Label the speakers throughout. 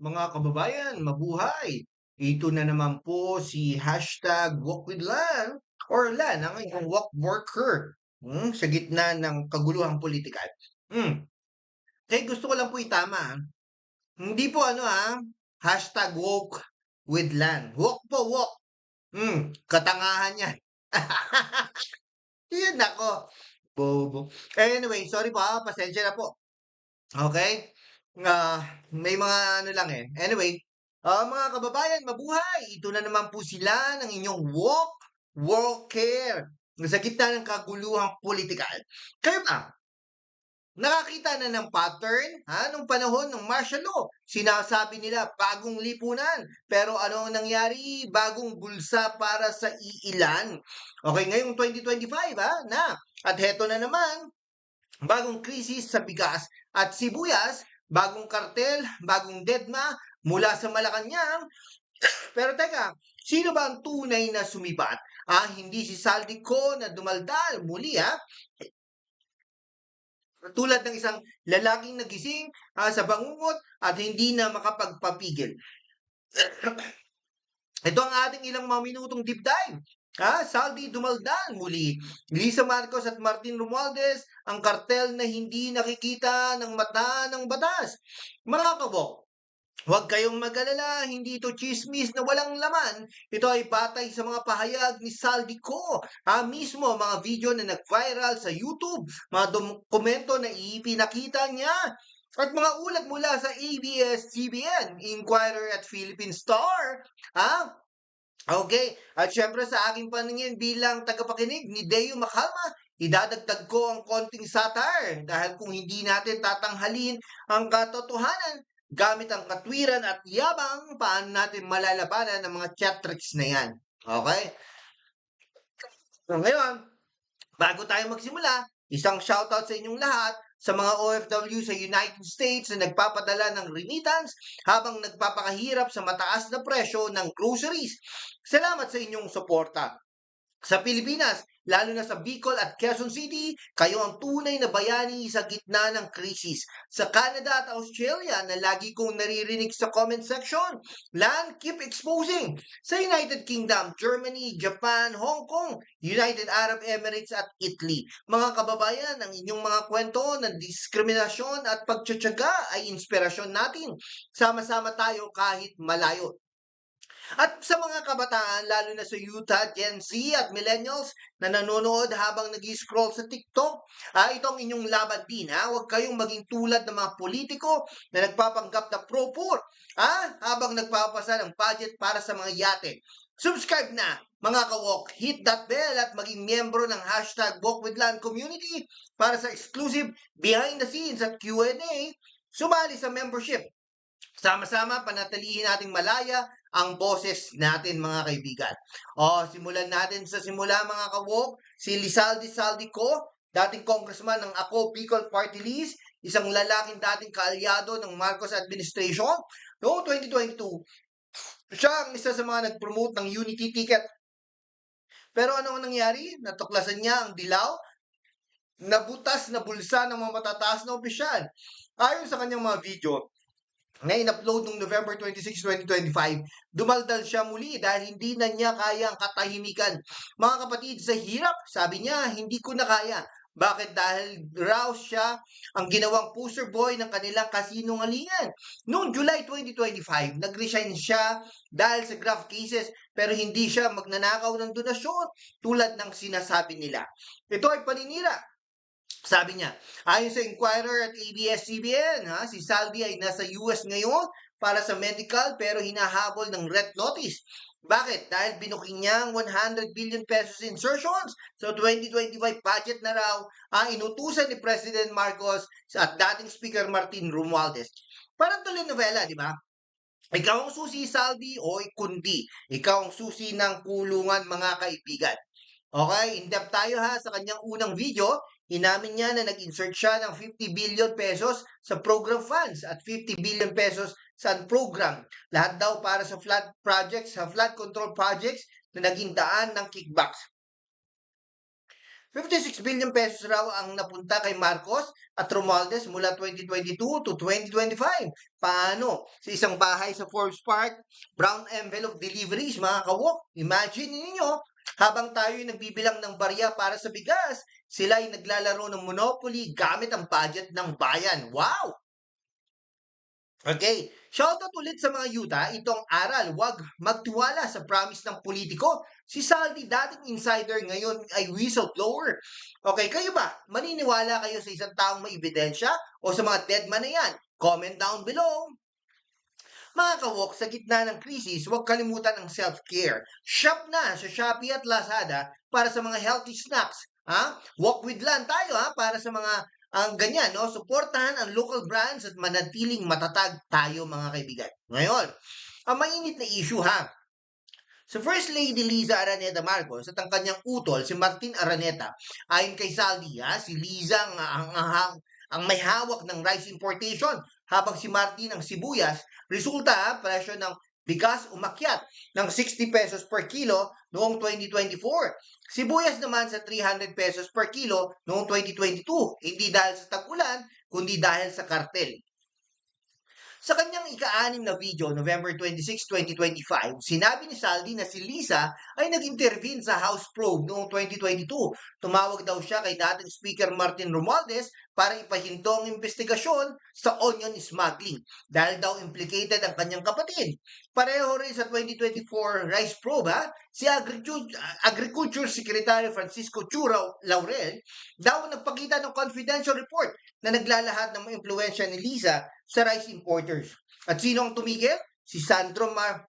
Speaker 1: Mga kababayan, mabuhay! Ito na naman po si hashtag Walk with Lan or Lan, ang inyong walk worker hmm, sa gitna ng kaguluhang politikal. Hmm. Kaya gusto ko lang po itama. ah. Hindi po ano ah, hashtag walk with Lan. Walk po, walk. Hmm, katangahan yan. Yan ako. Bobo. Anyway, sorry po ah, pasensya na po. Okay? Ah, may mga ano lang eh. Anyway, ah, mga kababayan, mabuhay! Ito na naman po sila ng inyong walk, worker sa gitna ng kaguluhang politikal. Kayo ba? Nakakita na ng pattern ha, nung panahon ng martial law. Sinasabi nila bagong lipunan. Pero ano ang nangyari? Bagong bulsa para sa iilan. Okay, ngayong 2025 ha, na. At heto na naman, bagong krisis sa bigas at sibuyas, bagong kartel, bagong deadma mula sa Malacanang. Pero teka, sino ba ang tunay na sumibat? Ah, hindi si Saldico na dumaldal muli ha. Tulad ng isang lalaking nagising ah, sa bangungot at hindi na makapagpapigil. Ito ang ating ilang mga minutong deep dive. Ha? Saldi Dumaldan muli. Lisa Marcos at Martin Romualdez, ang kartel na hindi nakikita ng mata ng batas. Mga kabok, Huwag kayong mag-alala, hindi ito chismis na walang laman. Ito ay batay sa mga pahayag ni Saldi Ko. Ah, mismo mga video na nag-viral sa YouTube, mga dokumento na ipinakita niya. At mga ulat mula sa ABS-CBN, Inquirer at Philippine Star. Ah, Okay, at syempre sa aking paningin bilang tagapakinig ni Deo Makalma, idadagdag ko ang konting satire dahil kung hindi natin tatanghalin ang katotohanan, gamit ang katwiran at yabang, paano natin malalabanan ang mga chat tricks na yan. Okay? So ngayon, bago tayo magsimula, isang shoutout sa inyong lahat sa mga OFW sa United States na nagpapadala ng remittance habang nagpapakahirap sa mataas na presyo ng groceries. Salamat sa inyong suporta. Sa Pilipinas, lalo na sa Bicol at Quezon City, kayo ang tunay na bayani sa gitna ng krisis. Sa Canada at Australia na lagi kong naririnig sa comment section, land keep exposing. Sa United Kingdom, Germany, Japan, Hong Kong, United Arab Emirates at Italy. Mga kababayan, ang inyong mga kwento ng diskriminasyon at pagtsatsaga ay inspirasyon natin. Sama-sama tayo kahit malayo. At sa mga kabataan, lalo na sa Utah, Gen Z at Millennials na nanonood habang nag scroll sa TikTok, ah, itong inyong laban din. Ha? Huwag kayong maging tulad ng mga politiko na nagpapanggap na pro-poor ah, habang nagpapasa ng budget para sa mga yate. Subscribe na, mga kawok. Hit that bell at maging miyembro ng hashtag Walk with Land Community para sa exclusive behind the scenes at Q&A. Sumali sa membership. Sama-sama, panatilihin nating malaya ang boses natin mga kaibigan. O, simulan natin sa simula mga kawok. Si Lizaldi Saldico, dating congressman ng Ako Bicol Party List, isang lalaking dating kaalyado ng Marcos administration. Noong 2022, siya ang isa sa mga nag-promote ng Unity Ticket. Pero ano ang nangyari? Natuklasan niya ang dilaw nabutas na bulsa ng mga matataas na opisyal. Ayon sa kanyang mga video, na in-upload noong November 26, 2025, dumaldal siya muli dahil hindi na niya kaya ang katahimikan. Mga kapatid, sa hirap, sabi niya, hindi ko na kaya. Bakit? Dahil raw siya ang ginawang poster boy ng kanilang kasinungalingan. Noong July 2025, nag-resign siya dahil sa graph cases pero hindi siya magnanakaw ng donasyon tulad ng sinasabi nila. Ito ay paninira sabi niya, ayon sa Inquirer at ABS-CBN, ha, si Saldi ay nasa US ngayon para sa medical pero hinahabol ng red notice. Bakit? Dahil binuking niya ang 100 billion pesos insertions sa 2025 budget na raw ang inutusan ni President Marcos at dating Speaker Martin Romualdez. Parang telenovela, di ba? Ikaw ang susi, Saldi, o kundi. Ikaw ang susi ng kulungan, mga kaibigan. Okay, in-depth tayo ha sa kanyang unang video. Inamin niya na nag-insert siya ng 50 billion pesos sa program funds at 50 billion pesos sa program. Lahat daw para sa flood projects, sa flood control projects na naging daan ng kickbacks. 56 billion pesos raw ang napunta kay Marcos at Romualdez mula 2022 to 2025. Paano? Sa isang bahay sa Forbes Park, brown envelope deliveries, mga kawok. Imagine ninyo, habang tayo nagbibilang ng barya para sa bigas, sila ay naglalaro ng Monopoly gamit ang budget ng bayan. Wow! Okay, shoutout ulit sa mga yuta, itong aral, wag magtiwala sa promise ng politiko. Si Saldi, dating insider, ngayon ay whistleblower. Okay, kayo ba? Maniniwala kayo sa isang taong may ebidensya o sa mga deadman na yan? Comment down below. Mga kawok, sa gitna ng krisis, huwag kalimutan ang self-care. Shop na sa Shopee at Lazada para sa mga healthy snacks. Ha? Walk with land tayo ha para sa mga ang ganyan, no? Suportahan ang local brands at manatiling matatag tayo mga kaibigan. Ngayon, ang mainit na issue ha. Sa First Lady Liza Araneta Marcos at ang kanyang utol, si Martin Araneta, ayon kay Saldi, ha, si Liza ang, ang, ang, ang may hawak ng rice importation, habang si Martin ang sibuyas. Resulta, ha, presyo ng bigas umakyat ng 60 pesos per kilo noong 2024. Sibuyas naman sa 300 pesos per kilo noong 2022. Hindi dahil sa tag-ulan, kundi dahil sa kartel. Sa kanyang ika-anim na video, November 26, 2025, sinabi ni Saldi na si Lisa ay nag-intervene sa House probe noong 2022. Tumawag daw siya kay dating Speaker Martin Romualdez para ipahinto ang investigasyon sa onion smuggling dahil daw implicated ang kanyang kapatid. Pareho rin sa 2024 rice probe, ha? si Agriculture, Secretary Francisco Chura Laurel daw nagpakita ng confidential report na naglalahat ng impluensya ni Lisa sa rice importers. At sino ang tumigil? Si Sandro Mar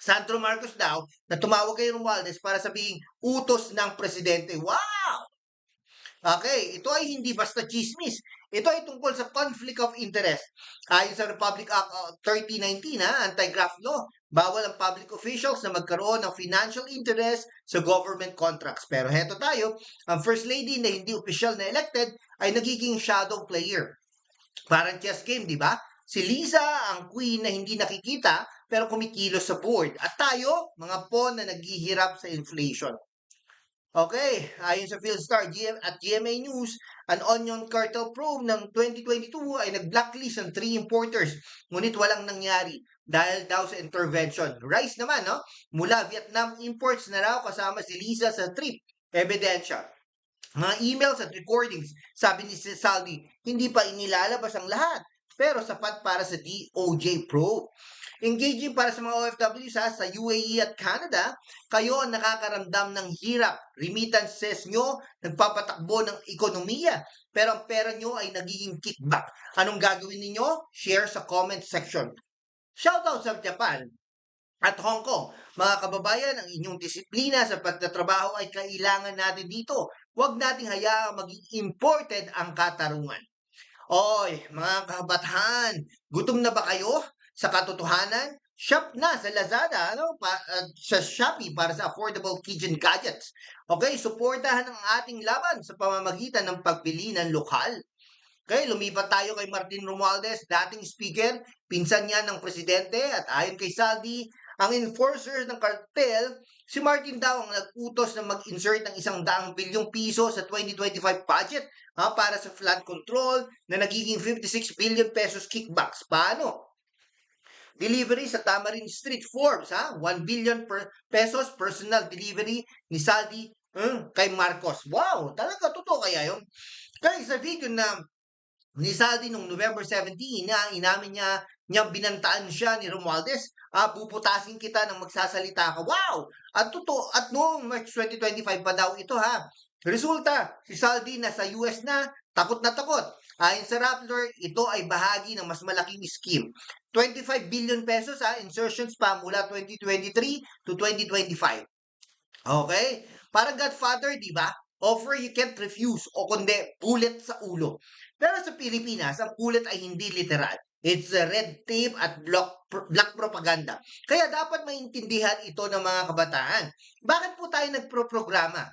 Speaker 1: Sandro Marcos daw na tumawag kay Romualdez para sabihing utos ng presidente. Wow! Okay, ito ay hindi basta chismis. Ito ay tungkol sa conflict of interest. Ayon sa Republic Act uh, 3019, ha, anti-graft law, bawal ang public officials na magkaroon ng financial interest sa government contracts. Pero heto tayo, ang First Lady na hindi official na elected ay nagiging shadow player. Parang chess game, di ba? Si Lisa, ang queen na hindi nakikita pero kumikilos sa board. At tayo, mga pawn na naghihirap sa inflation. Okay, ayon sa Philstar GM at GMA News, an onion cartel probe ng 2022 ay nag-blacklist ng three importers, ngunit walang nangyari dahil daw sa intervention. Rice naman, no? Mula Vietnam imports na raw kasama si Lisa sa trip. Ebidensya. Mga emails at recordings, sabi ni Saldi, hindi pa inilalabas ang lahat, pero sapat para sa DOJ probe. Engaging para sa mga OFWs ha, sa UAE at Canada, kayo ang nakakaramdam ng hirap. Remittances nyo, nagpapatakbo ng ekonomiya. Pero ang pera nyo ay nagiging kickback. Anong gagawin ninyo? Share sa comment section. Shoutout sa Japan at Hong Kong. Mga kababayan, ang inyong disiplina sa pagtatrabaho ay kailangan natin dito. Huwag nating hayaang maging imported ang katarungan. Oy, mga kabataan, gutom na ba kayo? Sa katotohanan, shop na sa Lazada, ano, pa, uh, sa Shopee para sa affordable kitchen gadgets. Okay, suportahan ang ating laban sa pamamagitan ng pagbili ng lokal. Okay, lumipat tayo kay Martin Romualdez, dating speaker, pinsan niya ng presidente at ayon kay Saldi, ang enforcer ng cartel, si Martin daw ang nag-utos na mag-insert ng isang daang bilyong piso sa 2025 budget ha, para sa flood control na nagiging 56 billion pesos kickbacks. Paano? Delivery sa Tamarin Street Forbes, ha? 1 billion per pesos personal delivery ni Saldi hmm, kay Marcos. Wow, talaga totoo kaya yun? Kaya sa video na ni Saldi nung November 17 na inamin niya niya binantaan siya ni Romualdez, ah, puputasin kita ng magsasalita ka. Wow! At totoo, at noong March 2025 pa daw ito ha. Resulta, si Saldi nasa US na, takot na takot. Ayon sa Raptor, ito ay bahagi ng mas malaking scheme. 25 billion pesos ha, insertions pa mula 2023 to 2025. Okay? Para Godfather, di ba? Offer you can't refuse o kundi pulit sa ulo. Pero sa Pilipinas, ang pulit ay hindi literal. It's a red tape at block, black propaganda. Kaya dapat maintindihan ito ng mga kabataan. Bakit po tayo nagpro-programa?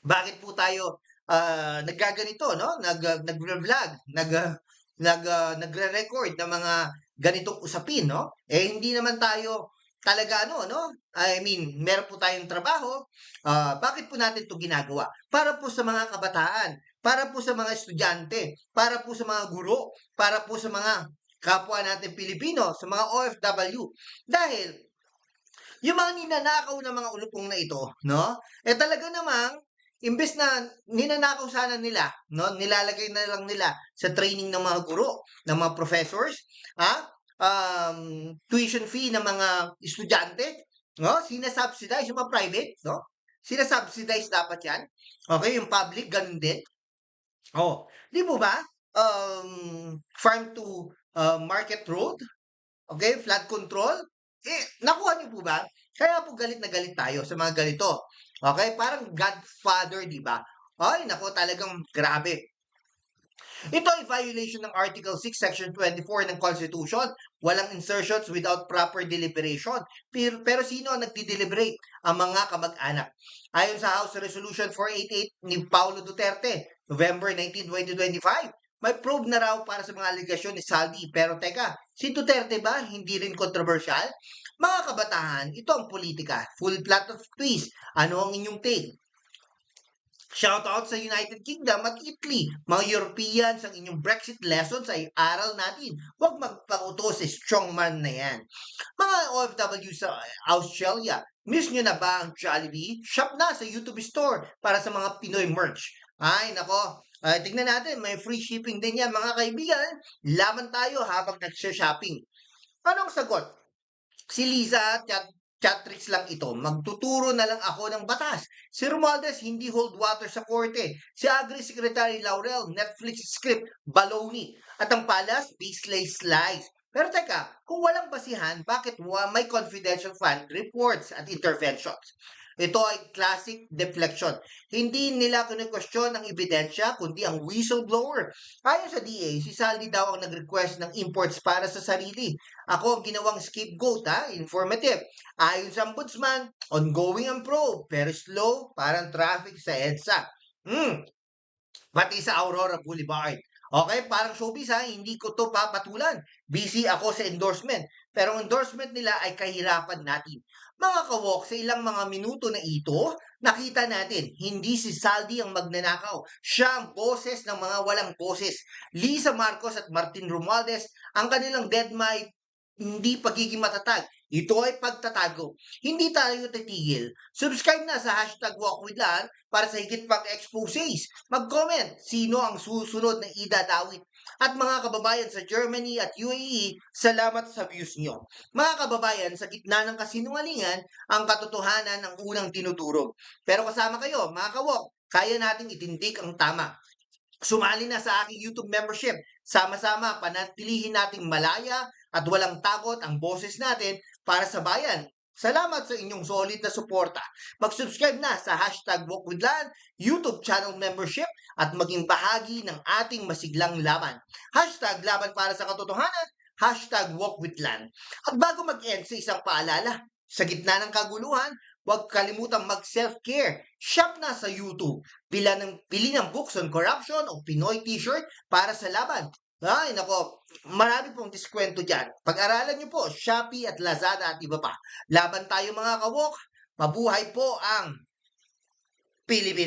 Speaker 1: Bakit po tayo uh, naggaganito, no? Nag, uh, nag-vlog, nag, uh, nag, uh, nagre-record ng mga ganitong usapin, no? Eh, hindi naman tayo talaga ano, no? I mean, meron po tayong trabaho. Ah, bakit po natin 'to ginagawa? Para po sa mga kabataan, para po sa mga estudyante, para po sa mga guro, para po sa mga kapwa natin Pilipino, sa mga OFW. Dahil yung mga ninanakaw na mga ulupong na ito, no? Eh talaga namang imbes na ninanakaw sana nila, no? Nilalagay na lang nila sa training ng mga guro, ng mga professors, ha? Um, tuition fee ng mga estudyante, no? Sinasubsidize yung mga private, no? Sinasubsidize dapat yan. Okay, yung public, ganun din. Oh, di po ba? Um, farm to uh, market road, okay, flood control, eh, nakuha niyo po ba? Kaya po galit na galit tayo sa mga ganito. Okay? Parang Godfather, di ba? Ay, nako, talagang grabe. Ito ay violation ng Article 6, Section 24 ng Constitution. Walang insertions without proper deliberation. Pero, pero sino ang nagdi-deliberate? Ang mga kamag-anak. Ayon sa House Resolution 488 ni Paulo Duterte, November 19, 2025, may probe na raw para sa mga aligasyon ni Saldi. Pero teka, si Duterte ba hindi rin controversial? Mga kabataan, ito ang politika. Full plot of twist. Ano ang inyong take? Shoutout sa United Kingdom at Italy. Mga Europeans, ang inyong Brexit lessons ay aral natin. Huwag magpakuto sa strongman na yan. Mga OFW sa Australia, miss nyo na ba ang Jollibee? Shop na sa YouTube Store para sa mga Pinoy merch. Ay, nako. Ay, tignan natin, may free shipping din yan mga kaibigan. Laman tayo habang nag-shopping. Anong sagot? Si Liza, chat, chatrix lang ito. Magtuturo na lang ako ng batas. Si Romualdez, hindi hold water sa korte. Si Agri Secretary Laurel, Netflix script, baloney. At ang palas, Beasley slice. Pero teka, kung walang basihan, bakit may confidential fund reports at interventions? Ito ay classic deflection. Hindi nila kine-question ang ebidensya, kundi ang whistleblower. Ayon sa DA, si Saldi daw ang nag-request ng imports para sa sarili. Ako ang ginawang scapegoat, ha? Informative. Ayon sa ombudsman, ongoing ang probe, pero slow, parang traffic sa EDSA. Hmm. Pati sa Aurora Boulevard. Okay, parang showbiz ha, hindi ko to papatulan. Busy ako sa endorsement. Pero ang endorsement nila ay kahirapan natin. Mga kawok, sa ilang mga minuto na ito, nakita natin, hindi si Saldi ang magnanakaw. Siya ang boses ng mga walang boses. Lisa Marcos at Martin Romualdez, ang kanilang deadmite, hindi pagiging matatag. Ito ay pagtatago. Hindi tayo titigil. Subscribe na sa hashtag WalkWithLan para sa higit pang exposes. Mag-comment sino ang susunod na Ida Dawit. At mga kababayan sa Germany at UAE, salamat sa views nyo. Mga kababayan, sa gitna ng kasinungalingan, ang katotohanan ang unang tinuturo. Pero kasama kayo, mga kawok, kaya nating itindig ang tama. Sumali na sa aking YouTube membership. Sama-sama, panatilihin nating malaya at walang takot ang boses natin para sa bayan. Salamat sa inyong solid na suporta. Mag-subscribe na sa hashtag WalkWithLan, YouTube channel membership at maging bahagi ng ating masiglang laban. Hashtag laban para sa katotohanan, hashtag WalkWithLan. At bago mag-end sa isang paalala, sa gitna ng kaguluhan, huwag kalimutang mag-self-care. Shop na sa YouTube. Pila ng, pili ng books on corruption o Pinoy t-shirt para sa laban. Ay, nako, marami pong diskwento dyan. Pag-aralan nyo po, Shopee at Lazada at iba pa. Laban tayo mga kawok. Mabuhay po ang Pilipinas.